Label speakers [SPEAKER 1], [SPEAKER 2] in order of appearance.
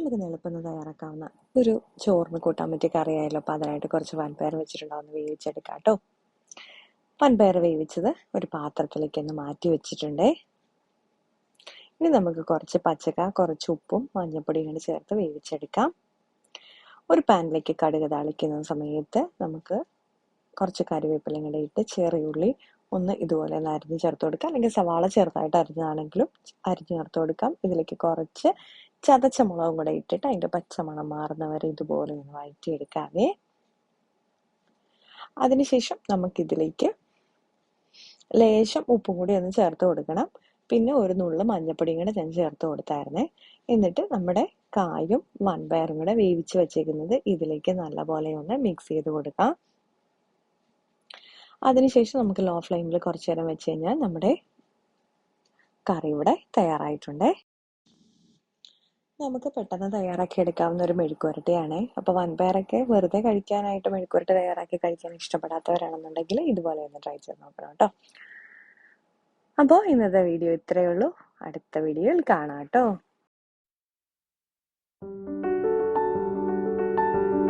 [SPEAKER 1] നമുക്ക് എളുപ്പം തയ്യാറാക്കാവുന്ന ഒരു ചോറിന് കൂട്ടാൻ പറ്റിയ കറിയായാലോ അപ്പോൾ അതിനായിട്ട് കുറച്ച് വൻപയർ വെച്ചിട്ടുണ്ടാവുന്ന വേവിച്ചെടുക്കാം കേട്ടോ. വൻപയർ വേവിച്ചത് ഒരു പാത്രത്തിലേക്ക് ഒന്ന് മാറ്റി വെച്ചിട്ടുണ്ടേ. ഇനി നമുക്ക് കുറച്ച് പച്ചക്ക കുറച്ച് ഉപ്പും മഞ്ഞൾപ്പൊടിയും കൂടി ചേർത്ത് വേവിച്ചെടുക്കാം. ഒരു പാനിലേക്ക് കടുക് താളിക്കുന്ന സമയത്ത് നമുക്ക് കുറച്ച് കറിവേപ്പിലയും കൂടെ ഇട്ട് ചെറിയുള്ളി ഒന്ന് ഇതുപോലെ ഒന്ന് അരിഞ്ഞ് ചേർത്ത് കൊടുക്കാം. അല്ലെങ്കിൽ സവാള ചെറുതായിട്ട് അരിഞ്ഞാണെങ്കിലും അരിഞ്ഞ് ചേർത്ത് കൊടുക്കാം. ഇതിലേക്ക് കുറച്ച് ചതച്ച മുളകും കൂടെ ഇട്ടിട്ട് അതിന്റെ പച്ചമണം മാറുന്നവരെ ഇതുപോലെ ഒന്ന് വഴറ്റിയെടുക്കാവേ. അതിനുശേഷം നമുക്കിതിലേക്ക് ലേശം ഉപ്പും കൂടി ഒന്ന് ചേർത്ത് കൊടുക്കണം. പിന്നെ ഒരു നുള്ളു മഞ്ഞപ്പൊടിയും കൂടെ ഞാൻ ചേർത്ത് കൊടുത്തായിരുന്നേ. എന്നിട്ട് നമ്മുടെ കായും വൺപയറും കൂടെ വേവിച്ച് വെച്ചേക്കുന്നത് ഇതിലേക്ക് നല്ലപോലെ ഒന്ന് മിക്സ് ചെയ്ത് കൊടുക്കാം. അതിനുശേഷം നമുക്ക് ലോ ഫ്ലെയിമിൽ കുറച്ചു നേരം വെച്ച് കഴിഞ്ഞാൽ നമ്മുടെ കറി ഇവിടെ തയ്യാറായിട്ടുണ്ട്. നമുക്ക് പെട്ടെന്ന് തയ്യാറാക്കി എടുക്കാവുന്ന ഒരു മെഴുക്കുവരട്ടിയാണ്. അപ്പോൾ വൻപയറൊക്കെ വെറുതെ കഴിക്കാനായിട്ട് മെഴുക്കുവരട്ടി തയ്യാറാക്കി കഴിക്കാൻ ഇഷ്ടപ്പെടാത്തവരാണെന്നുണ്ടെങ്കിൽ ഇതുപോലെ ഒന്ന് ട്രൈ ചെയ്ത് നോക്കണം കേട്ടോ അപ്പോൾ ഇന്നത്തെ വീഡിയോ ഇത്രയേ ഉള്ളൂ. അടുത്ത വീഡിയോയിൽ കാണാം കേട്ടോ